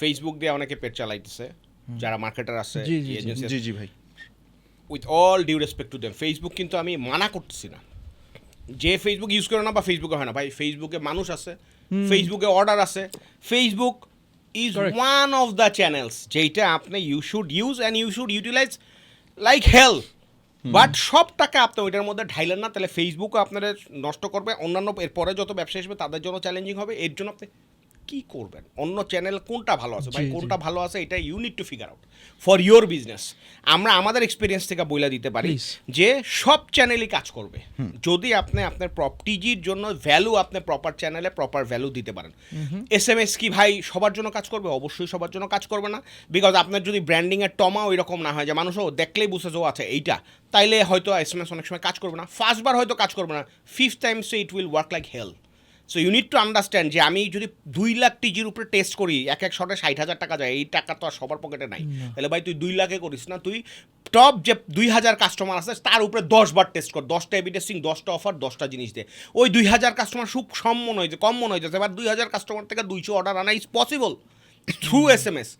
Facebook দিয়ে অনেকে পেট চালাইতেছে যারা মার্কেটার আছে জি, জি, ভাই। With all due respect to them Facebook কিন্তু আমি মানা করতেছি না। যে ফেসবুক ইউজ করে না বা ফেসবুকে হয় না। ভাই ফেসবুকে মানুষ আছে ফেসবুকে অর্ডার আছে। Facebook is one of the channels যেইটা আপনি you should use and you should utilize like hell but সব টাকা আপনি ওইটার মধ্যে ঢাইলেন না তাহলে ফেসবুকও আপনারা নষ্ট করবে। অন্যান্য এরপরে যত ব্যবসা আসবে তাদের জন্য চ্যালেঞ্জিং হবে। এর জন্য আপনি কি করবেন? অন্য চ্যানেল কোনটা ভালো আছে? ভাই। কোনটা ভালো আছে এটা you need to figure out for your business আমরা আমাদের এক্সপিরিয়েন্স থেকে বইলা দিতে পারি যে সব চ্যানেলই কাজ করবে। যদি আপনি আপনার প্রপটিজির জন্য ভ্যালু আপনি প্রপার চ্যানেলে প্রপার ভ্যালু দিতে পারেন। এস এম এস কি ভাই সবার জন্য কাজ করবে? অবশ্যই সবার জন্য কাজ করবে না। বিকজ আপনার যদি ব্র্যান্ডিংয়ের টমা ওই রকম না হয় যে মানুষও দেখলেই বুঝে যে ও আচ্ছা এইটা। তাইলে হয়তো এস এম এস অনেক সময় কাজ করবে না। ফার্স্টবার হয়তো কাজ করবে না। Fifth time so it will work like hell so you need to understand যে আমি যদি দুই লাখ টিজির উপরে টেস্ট করি এক এক শটে ষাট হাজার টাকা যায় এই টাকা তো আর সবার পকেটে নাই। তাহলে ভাই তুই দুই লাখে করিস না তুই টপ যে দুই হাজার কাস্টমার আছে তার উপরে দশবার টেস্ট কর। দশটা এবি টেস্টিং দশটা অফার দশটা জিনিস দে। ওই দুই হাজার কাস্টমার খুব কম মনে হয়েছে কম মনে হয়েছে এবার দুই হাজার কাস্টমার থেকে দুইশো অর্ডার আনা is possible through S M S